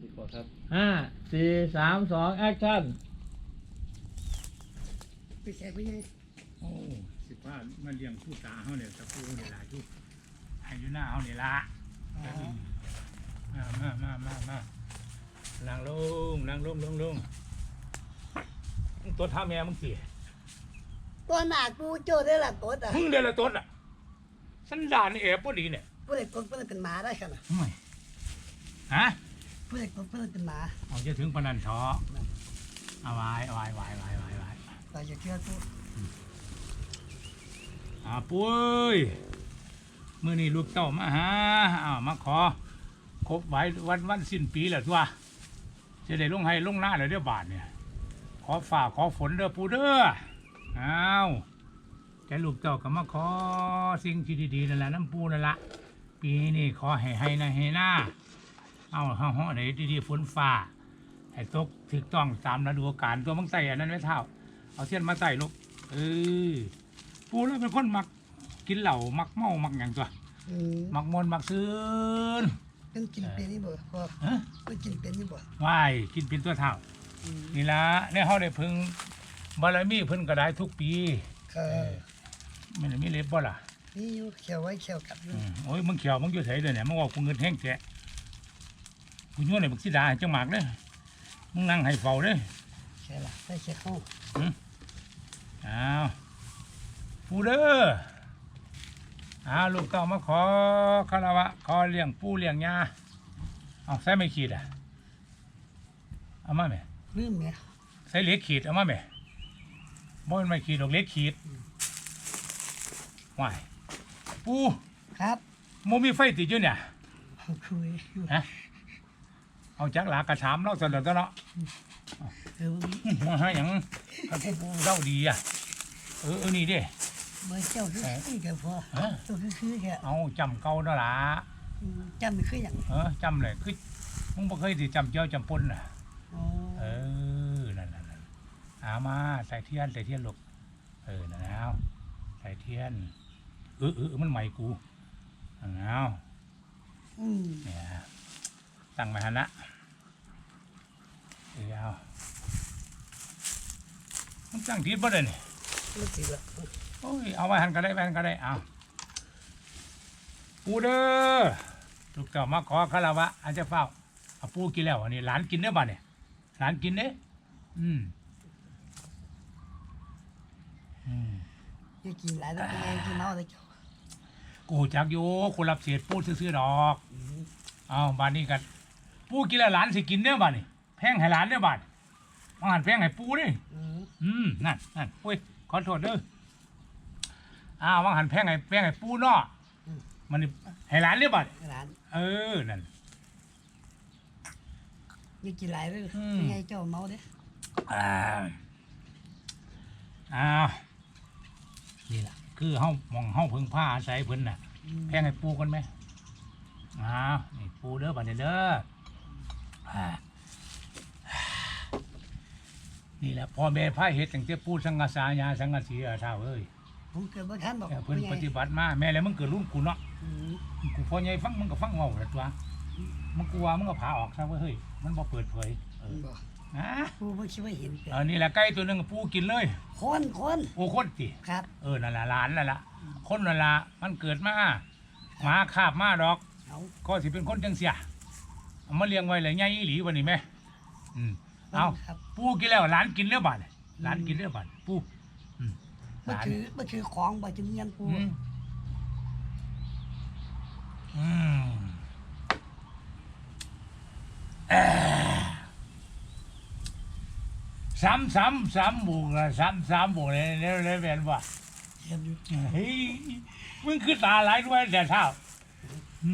ดีกว่าครับห้าสี่สามสองแอคชั่นไปแขกไปยังโอ้สิว่ามาเลี้ยงผู้ตาเฮาเนี่ยตะปูนี่ล่ะอยู่ให้อยู่หน้าเฮานี่ล่ะมามามามามานั่งลงนั่งลงลงลงตัวท่าแม่มึงสิตัวหนากูโจ้ได้ละตัวอะมึงเด้ละตัวอะสันดานนี่แอบบ่ดีเนี่ยผู้ใดกดผู้ใดเป็นหมาได้ขนาดห่วยฮะ ผู้ใดกดผู้ใดเป็นหมาเอาจะถึงปานนันท้อเอาไว้เอาไว้ไว้ไว้ไว้ไว้เราอย่าเชื่อกูอ่าปุ้ยมื้อนี้ลูกเต้ามาหาอ้าวมาขอครบไว้วันวันสิ้นปีแล้วตัวจะได้ลงให้ลงหน้าเลยเด้อบาทเนี่ย ขอฝ่าขอฝนเด้อปูเด้ออ้าวแกลูกเต้าก็มาขอสิ่งที่ดีๆนั่นแหละน้ำปูนั่นละปีนี้ขอให้ให้นะให้หน้า เอาห้องห้องไหนดีๆฝนฟ้าให้ตกถูกต้องตามฤดูกาลตัวมังใส่อันนั้นไว้เท่า เอาเส้นมาใส่ลูกเออปูแล้วเป็นคนมักกินเหล้ามักเมามักอย่างตัวอืมมักมวนมักซื้นเป็นกินเป็นนี่บ่พอฮะเป็นกินเป็นนี่บ่ว่ายกินเป็นตัวเท่า อืมนี่ละเนี่ยเขาได้พึงบารมีเพิ่นก็ได้ทุกปีก็เออไม่ได้มีเล็บบ่ล่ะนี่อยู่เขียวไว้เขียวกลับอยู่อืมโอ้ยมึงเขียวมึงอยู่ไสเด้อเนี่ยมึงว่ากูเงินแห้งแท้ กูโยนให้บักสิดาให้จังหมากเด้อมึงนั่งให้เฝ้าเด้อใช่ละได้เขียวเข้าอ้าวปูเด้ออ้าวลูกเต้ามาขอคารวะขอเลี้ยงปู่เลี้ยงย่าเอาใส่ไม่ขีดอะเอามาแม่ลืมเนี่ยใส่เหล็กขีดเอามาแม่บ่เป็นไม่ขีดดอกเหล็กขีดว้ายปูครับโมมีไฟติดอยู่เนี่ยคุยอยู่ฮะ เอาจักหลากระถามเราเสนแล้วเนาะเออมาให้หยังถ้าผู้ปูเศร้าดีอะ เออเออนี่เด้เมื่อเจ้าคือคือแกพอฮะเจ้าคือคือแกเอาจำเก่าเนาะล่ะจำไม่คืออย่างเออจำเลยคือมึงบ่เคยสิจำเจ้าจำปนน่ะ อ๋อเออ นั่นนั่นนั่นเอามาใส่เทียนใส่เทียนลูกเออนั่นเอาใส่เทียนเออเออมันใหม่กูนั่นเอาอืมเนี่ยตั้งมาหันละ เออเอามันตั้งทีบ่ได้นี่ไม่ถือละโอ้ยเอาไว้หันก็ได้ไว้หันก็ได้เอาปูเด้อลูกเต่ามาขอคารวะอันจะเฝ้าเอาปูกินแล้วอันนี้หลานกินเด้อบ้านเนี่ยหลานกินเด้ออืมอืมอย่ากินหลายแล้วเป็นไงกินเมาเลยเจ้ากูจักอยู่คนรับเศษปูซื้อๆดอกอืมเอาบ้านนี้กันปูกินแล้วหลานสิกินเด้อบ้านนี่ แพงให้หลานเด้อบ้านมาหันแพงให้ปูเด้ออืมอืมนั่นนั่นโอ้ยขอโทษเด้ออ้าววางหันแพงไงแพงไงปูเนาะมันนี่ให้ร้านเรียบัดร้านเออนั่นอย่ากินหลายเลยอืมเป็นไงเจ้าเมาเด้อ้าวอ้าวนี่แหละคือเฮามองเฮาเพิ่งผ้าอาศัยเพิ่นน่ะอืมแพงไงปูกันไหมอ้าวนี่ปูเด้อบัดนี้เด้ออ่า นี่แหละพ่อแม่พาเฮ็ดตั้งแต่ปูสังกะสายาสังกะสีอาเท่าเอ้ยผมเกิดบ่ทันบอกแต่เพิ่นป็ไงปฏิบัติมาแม่แล้วมึงเกิดรุ่นกูเนาะอืมกูพอใหญ่ฟังมึงก็ฟังเว้าแหละตัวมึงกลัวมึงก็พาออกซะเว้ยเฮ้ยมันบ่เปิดเผยเออบอกนะกูไม่คิดว่าเห็นเกิดเออนี่แหละไก่ตัวหนึงปูกินเลยคนคนโอ้คนติครับเออนั่นล่ะหลานนั่นล่ะคนนั่นล่ะมันเกิดมาหมาคาบมาดอกเอาก็สิเป็นคนจังเสียเอามาเลี้ยงไว้เลยใหญ่อีหลีวันนี้แม่อืมเอาครับ ปูกินแล้วหลานกินแล้วบัดนี้หลานกินแล้วบัดปูอืมหมันลานคือมันคือของบ่จึงเงินกูอืมอืมเอ่อซ้ำซ้ำซ้ำบุกอะซ้ำซ้ำบุกเลยเนี่ยเนี่ยเป็นว่าเห็นอยู่เฮ้ยมึงคือตาหลายด้วยแต่เช้ามั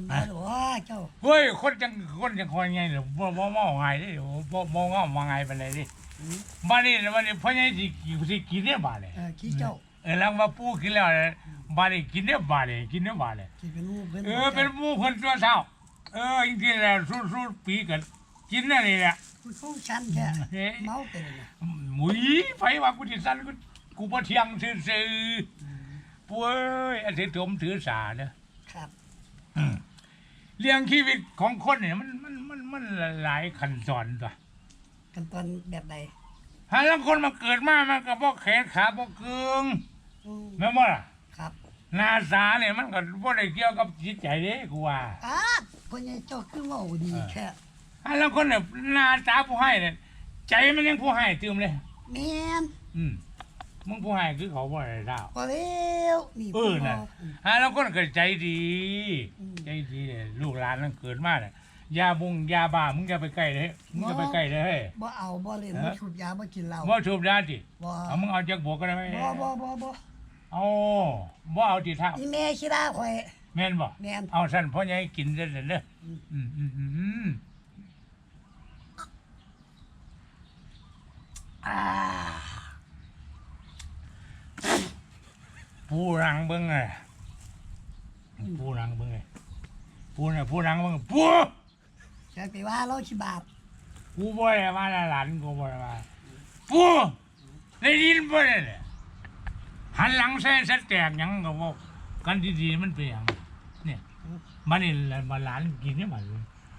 นมาหรอว่าเจ้าเฮ้ยคนจังคนจังคอยไงเนี่ยบ่บ่บ่ไงดิบ่บ่งอมาไงไปเลยดิอืมบ้านนี้บ้านนี้พ่อใหญ่สิสิกินเนี่ยบ้านเลยเออขี้เจ้าเออแล้วมาปูกินแล้วเนี่ยบ้านนี้กินเนี่ยบ้านเลยกินเนี่ยบ้านเลยที่เป็นงูเป็นเออเป็นหมูเพิ่นตัวเช้าเออจริงๆแล้วสู้สู้ปีกันกินนั่นนี่แหละกูสู้ชันแค่เฮ้ยเมาเป็นน่ะหมุยไฟว่ากูสิสั่นกูกูบ่เที่ยงซื่อๆป่วยอันที่ถมถือสาเด้อครับอืม เรื่องชีวิตของคนเนี่ยมันมันมันมันหลายขั้นตอนตัวกันตอนแบบใดหาลังคนมาเกิดมามันก็บ่แขนขาบ่เกืองอืมแม่นบ่ล่ะครับหน้าตาเนี่ยมันก็บ่ได้เกี่ยวกับจิตใจเด้กูว่า อ้าพ่อใหญ่เจ้าคือเว่าดีแค่หาลังคนเนี่ยหน้าตาผู้ให้เนี่ยใจมันยังผู้ให้ตืมเลย แม่นอืม มึงผู้ให้คือเขาบ่ได้ดาวพอแล้วนี่เออน่ะอืมหาลังคนก็ใจดีอืมใจดีเนี่ยลูกหลานมันเกิดมาเนี่ยยาบุงยาบ้ามึงอย่าไปใกล้เลยมึงอย่าไปใกล้เลยเฮ้ยบ่เอาบ่เล่นเออบ่สูบยาบ่กินเหล้าบ่ชูบยาติบ่เอามึงเอาจากบวกก็ได้ไหมบ่บ่บ่บ่เอาบ่เอาที่เท้าอีแม่ขี้ดาข่อยแม่นบ่แม่นเอาสั่นพ่อใหญ่กินเด้อเด้ออืมอืมอืมอืมอืมอ่า ผู้รังเบิ่งไงผู้รังเบิ่งไงผู้น่ะผู้รังเบิ่งผู้จะไปว่าเราสิบาปกูบ่ได้มาหลานกูบ่ได้มาผู้ได้ยินบ่ได้เนี่ยหันหลังใส่สแตกหยังก็บ่กันดีๆมันเป็นหยังเนี่ยมันนี่แหละมาหลานกินเนี่ยมัน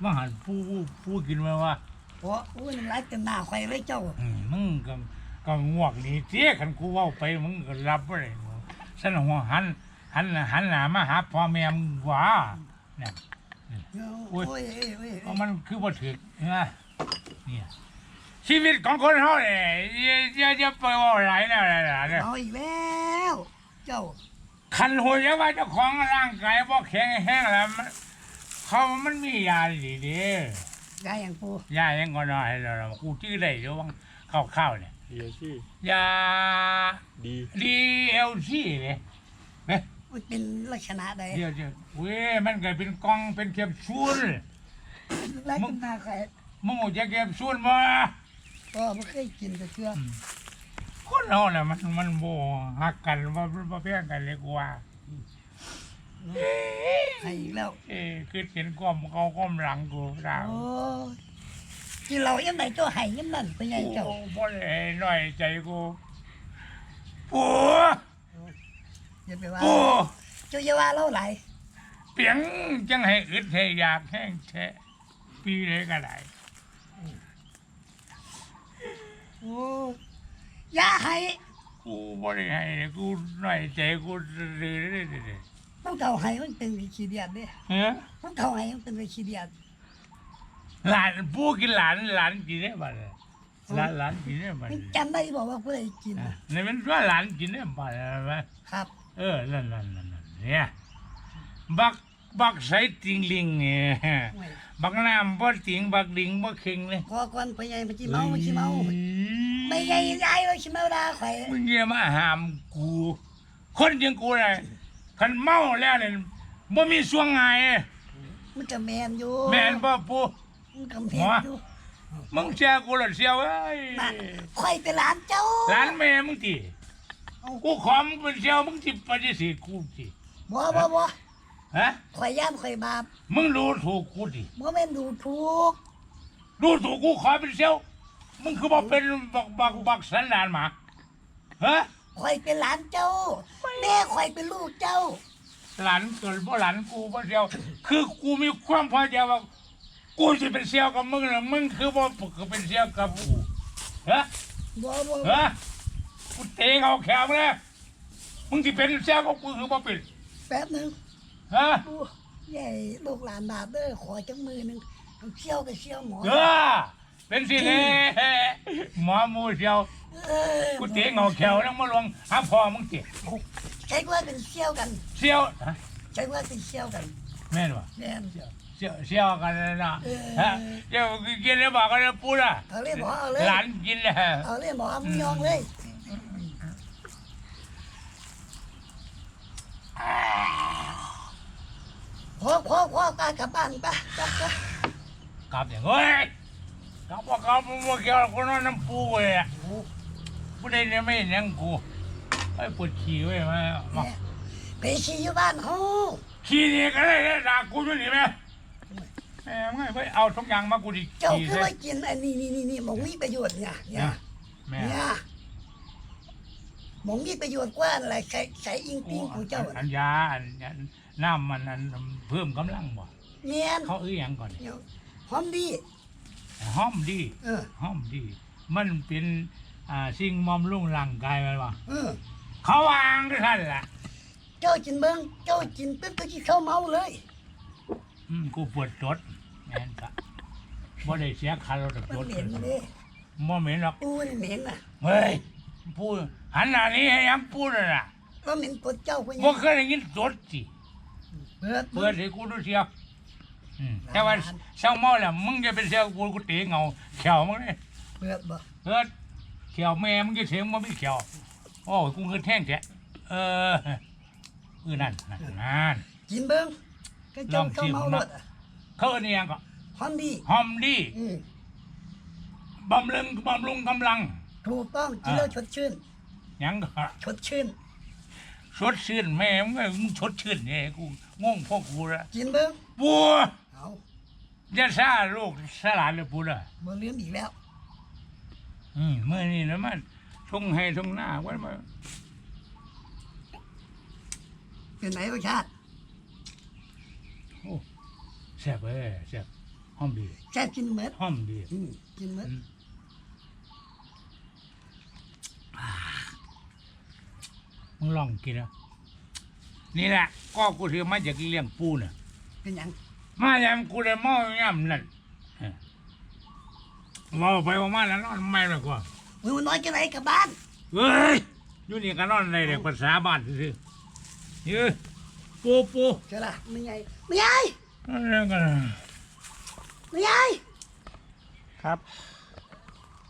ว่าหันผู้ผู้ผู้กินมาว่าโอ้อุ้ยน้ำลายเต็มหน้าข่อยเลยเจ้าอืมมึงก็ก็งวกนี่เจ๊คันกูเว้าไปมึงก็รับบ่ได้ ฉันหัวหันหันหันหน้ามาหาพ่อแม่มึงว่าเนี่ยโอ้ยโอ้ยโอ้ยเพราะมันคือบ่ถึกนะเนี่ยชีวิตของคนเฮาเนี่ยอย่าอย่าอย่าไปเว่าหลายแล้วหลายแล้วเนี่ยเอาอีกแล้ว เจ้าคันหัวจะว่าเจ้าของร่างกายบ่แข็งแรงแล้วมันเขามันมียาดีเด้ยายอย่างปูยายังก็น้อยแล้วกูชื่อได้อยู่ว่าข้าวๆเนี่ย เดี๋ยวสิยาดี DLC เนี่ยมันเป็นลักษณะใดเดี๋ยวจะเว้ยมันก็เป็นกล่องเป็นแคปซูลลายเต็มหน้าข่อยมึงเอาจะแคปซูลมาก็ไม่เคยกินแต่เชื่อคนเราเนี่ยมันมันโบหักกันว่าว่าเพียงกันเลยกว่าให้อีกแล้ว เอ้คือเห็นความเขาความหลังกูดาวโอ้ย กินเหล้ายังไงเจ้าให้ยังนั่นเป็นไงเจ้า โอ้บ่ได้หน่อยใจกูปูอย่าไปว่าปูเจ้าอย่าว่าเราหลายเปียงจังให้อึดให้อยากแห้งแท้ปีเลยก็ได้โอ้ยอย่าให้กูบ่ได้ให้กูหน่อยใจกูเรื่อยๆผู้เฒ่าให้มันเป็นวิขี้เดียดเด้เฮ้ยผู้เฒ่าให้มันเป็นวิขี้เดียด หลานผู้กินหลานหลานกินได้บ้างหลานหลานกินได้บ้างมันจำได้บอกว่าผู้ใดกินนี่มันว่าหลานกินได้บ้างไหมครับ เออนั่นนั่นนั่นนั่นเนี่ยบักบักใส่ติงลิงเนี่ยห่วยบักน้ำบ่ติงบักดิงบ่เค็งเลยพอก่อนไปใหญ่ไปขี้เมาไปขี้เมาไม่ใหญ่ยายไปขี้เมาด่าข่อยมึงอย่ามาห้ามกู คนอย่างกูเลยคันเมาแล้วเนี่ยบ่มีสวงไงายมันก็แมนอยู่ แม่นบ่ปู มันก็แมนอยู่มึงเสียกูและเสียเว้ยนั่นข่อยเป็นหลานเจ้าหลานแม่มึงติเอ้ากูขอมึงเป็นเสียวมึงสิปฏิเสธกูสิบ่บ่บ่ฮะข่อยย่านข่อยบาปมึงรู้ถูกกูดิบ่แม่นดูถูกรู้ถูกกูขอเป็นเสียวมึงคือบอกเป็นบักบักบักสันดานหมาฮะข่อยเป็นหลานเจ้า แม่ข่อยเป็นลูกเจ้า หลานเกิดบ่หลานกูบ่เสียว คือกูมีความพอใจว่า กูสิเป็นเสียวกับมึงนะมึงคือบ่คือเป็นเสียวกับกูฮะบ่บ่ฮะกูเตะเขาแขวมึงเลยมึงสิเป็นเสียวกับกูคือบ่เป็นแป๊บหนึงฮะดูใหญ่ลูกหลานบาปเด้อขอจังมือหนึงเอาเชี่ยวก็เชี่ยวหมอเออเป็นสิเลยหมอหมูเสียวเออกูเตะเงาแขวนั่งมาลวงหาพ่อมึงเตะใช้ว่าเป็นเชี่ยวกันเสียวฮะใช้ว่าเป็นเชี่ยวกันแม่นบ่แม่นเสียว เสียวกันนะนะเออฮะเดี๋ยวกินแล้วบอกกันแล้วปูล่ะเอาเลยหมอเอาเลยหลานกินแล้วเอาเลยหมอมึงยองเลยพอพอพอการกลับบ้านไปไปไปกลับอย่างเฮ้ยกลับว่ากลับว่าเกี่ยวกับคนนั้นน้ำปูเว้ยอะผู้ใดเนี่ยไม่เห็นหยังกูไอ้ปวดขี้เว้ยมามาเนี่ยไปชี้อยู่บ้านเฮาขี้นี่ก็ได้ได้ด่ากูด้วยนี่แม่ แม่ไม่ไปเอาทุกอย่างมากูดิเจ้าขี้คือใส่ว่ากินอันนี้นี่นี่นี่หมองมีประโยชน์เนี่ยเนี่ยแม่เนี่ยหมองมีประโยชน์กว่าอะไรใส่ใส่อิงปิงของเจ้าอันยาอันอันน้ำมันอันเพิ่มกำลังบ่เนียนเขาเอื้อหยังก่อนนี่เดี๋ยวหอมดีหอมดีเออหอมดี มันเป็นอ่าสิ่งมอมรุ่งร่างกายมันวะเออเขาวางด้วยท่านแหละเจ้ากินเบิ้งเจ้ากินปุ๊บก็กินข้าวเมาเลย อืมกูปวดจดแม่นกะบ่ได้เสียค่ารถมันจดเหม็นเลยเลยบ่เหม็นหรอกปูนี่เหม็นน่ะเฮ้ยพูดหันหน้านี้ให้ยังพูดน่ะนะก็เหม็นกดเจ้าคนบ่นี้เคยได้ยินจดสิเปิดเปิดให้กูดูเสียอืมแต่ว่าเช้าเมาแล้วมึงจะเป็นเสียกูกูเตะเงาเขียวมึงเนี่ยเปิดบ่เกิดเขียวแม่มึงจะเสียงมันไม่เขียวโอ้ยกูเงินแท่งแกเออเออนั่นนั่นนั่นกินเบิ้ง ก็เจ้าลองชิข้าวมเมานะรถอะเขาเอิ้นอิหยังก็หอมดีหอมดีอืมบำรุงบำรุงกำลัง ถูกต้องกินแล้วชดชื่นหยังก็ชดชื่น ชดชื่นแม่มึงมึงชดชื่นเนี่ยกูงงพวกกูละกินเบิ้งปัวเอาอย่าซ่าลูกสลานเลยปูละบ่ลืมอีกแล้ว อืมเมื่อนี้นะมันทงให้ทงหน้าไว้มาเป็นไหนรสชาติ โอ้แซ่บเอ้ยแซ่บหอมดีแซ่บกินเม็ดหอมดีอืมกินเม็ดมึงลองกินนะนี่แหละก็กูถือมาจากเลี้ยงปูน่ะเป็นหยังมาอย่างกูได้เมอย่ำนั่นเออเมาไปว่ามาแล้วนอนไม่หรอกว่ามือมันน้อยจะไหนกลับบ้านเฮ้ยอยู่นี่ก็นอนในเด็กภาษาบ้านซื่อๆเฮ้ยปูปูเจ้าล่ะไม่ใหญ่ ไม่ใหญ่อะไรกันไม่ใหญ่ครับ